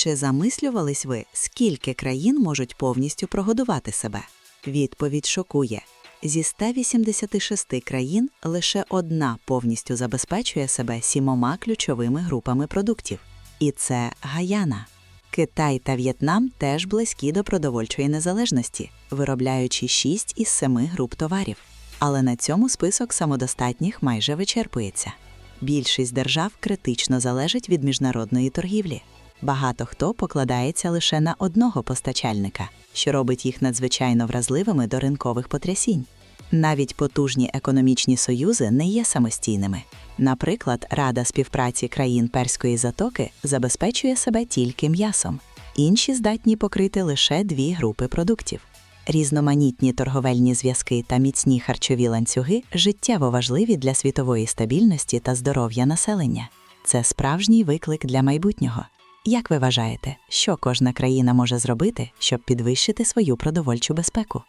Чи замислювались ви, скільки країн можуть повністю прогодувати себе? Відповідь шокує. Зі 186 країн лише одна повністю забезпечує себе сімома ключовими групами продуктів. І це Гаяна. Китай та В'єтнам теж близькі до продовольчої незалежності, виробляючи 6 із 7 груп товарів. Але на цьому список самодостатніх майже вичерпується. Більшість держав критично залежить від міжнародної торгівлі. Багато хто покладається лише на одного постачальника, що робить їх надзвичайно вразливими до ринкових потрясінь. Навіть потужні економічні союзи не є самостійними. Наприклад, Рада співпраці країн Перської затоки забезпечує себе тільки м'ясом, інші здатні покрити лише дві групи продуктів. Різноманітні торговельні зв'язки та міцні харчові ланцюги життєво важливі для світової стабільності та здоров'я населення. Це справжній виклик для майбутнього. Як ви вважаєте, що кожна країна може зробити, щоб підвищити свою продовольчу безпеку?